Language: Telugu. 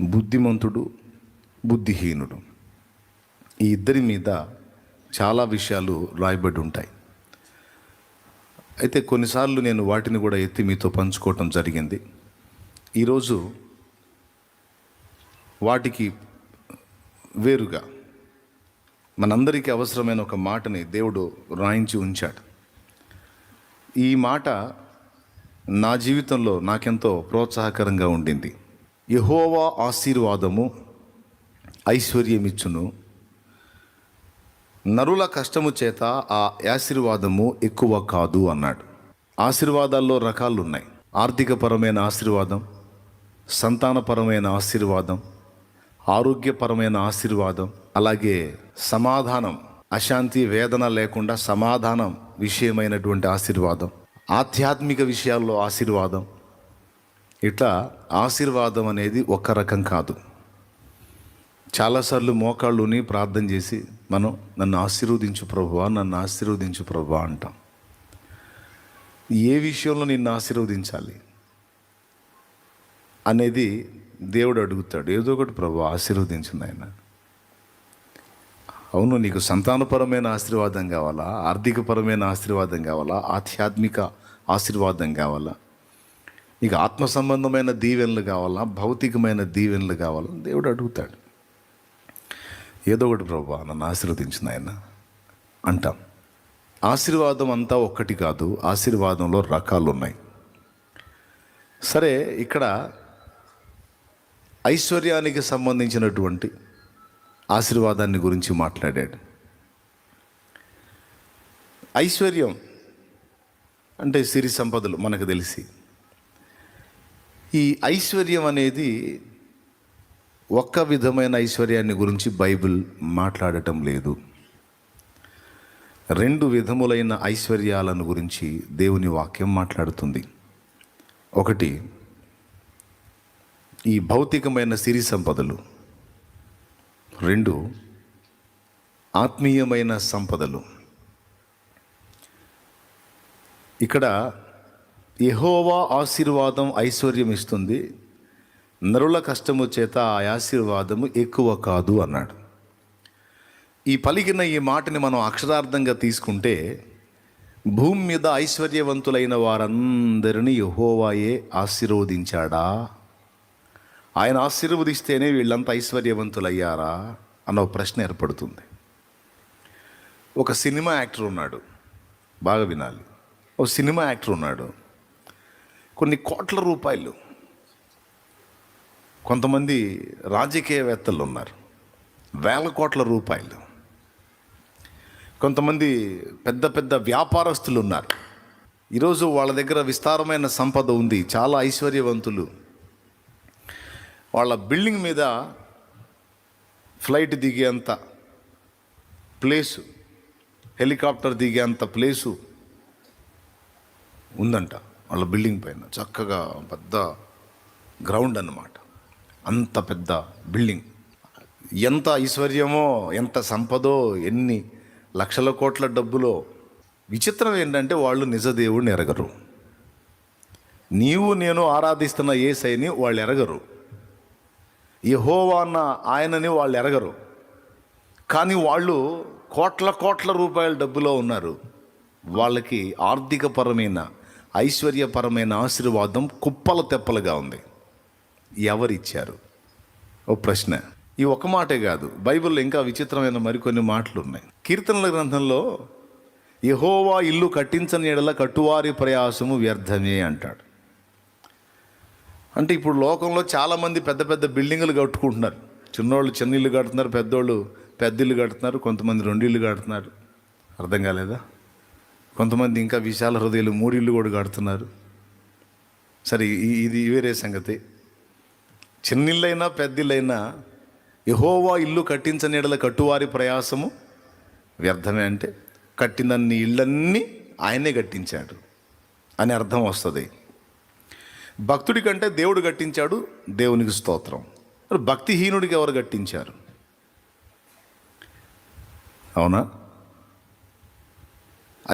బుద్ధిమంతుడు బుద్ధిహీనుడు. ఈ ఇద్దరి మీద చాలా విషయాలు రాయబడి ఉంటాయి. అయితే కొన్నిసార్లు నేను వాటిని కూడా ఎత్తి మీతో పంచుకోవటం జరిగింది. ఈరోజు వాటికి వేరుగా మనందరికీ అవసరమైన ఒక మాటని దేవుడు రాయించి ఉంచాడు. ఈ మాట నా జీవితంలో నాకెంతో ప్రోత్సాహకరంగా ఉండింది. యహోవా ఆశీర్వాదము ఐశ్వర్యమిచ్చును. నరుల కష్టము చేత ఆ ఆశీర్వాదము ఎక్కువ కాదు అన్నాడు. ఆశీర్వాదాల్లో రకాలు ఉన్నాయి ఆర్థికపరమైన ఆశీర్వాదం సంతానపరమైన ఆశీర్వాదం ఆరోగ్యపరమైన ఆశీర్వాదం అలాగే సమాధానం అశాంతి వేదన లేకుండా సమాధానం విషయమైనటువంటి ఆశీర్వాదం ఆధ్యాత్మిక విషయాల్లో ఆశీర్వాదం ఇట్లా ఆశీర్వాదం అనేది ఒక రకం కాదు. చాలాసార్లు మోకాళ్ళుని ప్రార్థన చేసి మనం నన్ను ఆశీర్వదించు ప్రభువా నన్ను ఆశీర్వదించు ప్రభువా అంటాం. ఏ విషయంలో నిన్ను ఆశీర్వదించాలి అనేది దేవుడు అడుగుతాడు. ఏదో ఒకటి ప్రభు ఆశీర్వదించింది ఆయన అవును నీకు సంతానపరమైన ఆశీర్వాదం కావాలా? ఆర్థికపరమైన ఆశీర్వాదం కావాలా? ఆధ్యాత్మిక ఆశీర్వాదం కావాలా? నీకు ఆత్మ సంబంధమైన దీవెనలు కావాలా? భౌతికమైన దీవెనలు కావాలా? దేవుడు అడుగుతాడు. ఏదో ఒకటి ప్రభు నన్ను ఆశీర్వదించిన ఆయన అంటాం. ఆశీర్వాదం అంతా ఒక్కటి కాదు ఆశీర్వాదంలో రకాలు ఉన్నాయి సరే ఇక్కడ ఐశ్వర్యానికి సంబంధించినటువంటి ఆశీర్వాదాన్ని గురించి మాట్లాడాడు. ఐశ్వర్యం అంటే సిరి సంపదలు మనకు తెలిసి. ఈ ఐశ్వర్యం అనేది ఒక్క విధమైన ఐశ్వర్యాన్ని గురించి బైబిల్ మాట్లాడటం లేదు. రెండు విధములైన ఐశ్వర్యాలను గురించి దేవుని వాక్యం మాట్లాడుతుంది. ఒకటి ఈ భౌతికమైన సిరి సంపదలు. రెండు ఆత్మీయమైన సంపదలు. ఇక్కడ ఎహోవా ఆశీర్వాదం ఐశ్వర్యం ఇస్తుంది నరుల కష్టము చేత ఆ ఆశీర్వాదము ఎక్కువ కాదు అన్నాడు. ఈ పలికిన ఈ మాటని మనం అక్షరార్థంగా తీసుకుంటే భూమి మీద ఐశ్వర్యవంతులైన వారందరినీ యహోవాయే ఆశీర్వదించాడా? ఆయన ఆశీర్వదిస్తేనే వీళ్ళంతా ఐశ్వర్యవంతులయ్యారా? అన్న ప్రశ్న ఏర్పడుతుంది. ఒక సినిమా యాక్టర్ ఉన్నాడు. బాగా వినాలి. ఒక సినిమా యాక్టర్ ఉన్నాడు. కొన్ని కోట్ల రూపాయలు. కొంతమంది రాజకీయవేత్తలు ఉన్నారు. వేల కోట్ల రూపాయలు. కొంతమంది పెద్ద పెద్ద వ్యాపారస్తులు ఉన్నారు. ఈరోజు వాళ్ళ దగ్గర విస్తారమైన సంపద ఉంది. చాలా ఐశ్వర్యవంతులు. వాళ్ళ బిల్డింగ్ మీద ఫ్లైట్ దిగేంత ప్లేసు హెలికాప్టర్ దిగేంత ప్లేసు ఉందంట. వాళ్ళ బిల్డింగ్ పైన చక్కగా పెద్ద గ్రౌండ్ అన్నమాట. అంత పెద్ద బిల్డింగ్. ఎంత ఐశ్వర్యమో ఎంత సంపదో ఎన్ని లక్షల కోట్ల డబ్బులో. విచిత్రం ఏంటంటే వాళ్ళు నిజదేవుడిని ఎరగరు. నీవు నేను ఆరాధిస్తున్న ఏ సైని వాళ్ళు ఎరగరు. యహోవా అన్న ఆయనని వాళ్ళు ఎరగరు. కానీ వాళ్ళు కోట్ల కోట్ల రూపాయల డబ్బులో ఉన్నారు. వాళ్ళకి ఆర్థికపరమైన ఐశ్వర్యపరమైన ఆశీర్వాదం కుప్పల తెప్పలుగా ఉంది. ఎవరిచ్చారు? ఓ ప్రశ్న. ఈ ఒక మాటే కాదు బైబిల్లో ఇంకా విచిత్రమైన మరికొన్ని మాటలు ఉన్నాయి కీర్తనల గ్రంథంలో యహోవా ఇల్లు కట్టించని ఎడల కట్టువారి ప్రయాసము వ్యర్థమే అంటాడు. అంటే ఇప్పుడు లోకంలో చాలామంది పెద్ద పెద్ద బిల్డింగులు కట్టుకుంటున్నారు. చిన్నోళ్ళు చిన్న ఇల్లు కడుతున్నారు పెద్దోళ్ళు పెద్ద ఇల్లు కడుతున్నారు కొంతమంది రెండు ఇల్లు కడుతున్నారు. అర్థం కాలేదా? కొంతమంది ఇంకా విశాల హృదయాలు మూడిళ్ళు కూడా కడుతున్నారు. సరే ఇది వేరే సంగతి. చిన్నిళ్ళైనా పెద్దిళ్ళైనా యహోవా ఇల్లు కట్టించని ఎడల కట్టువారి ప్రయాసము వ్యర్థమే అంటే కట్టినన్ని ఇళ్ళన్నీ ఆయనే కట్టించాడు అని అర్థం వస్తుంది. భక్తుడి కంటే దేవుడు కట్టించాడు దేవునికి స్తోత్రం. భక్తిహీనుడికి ఎవరు కట్టించారు? అవునా?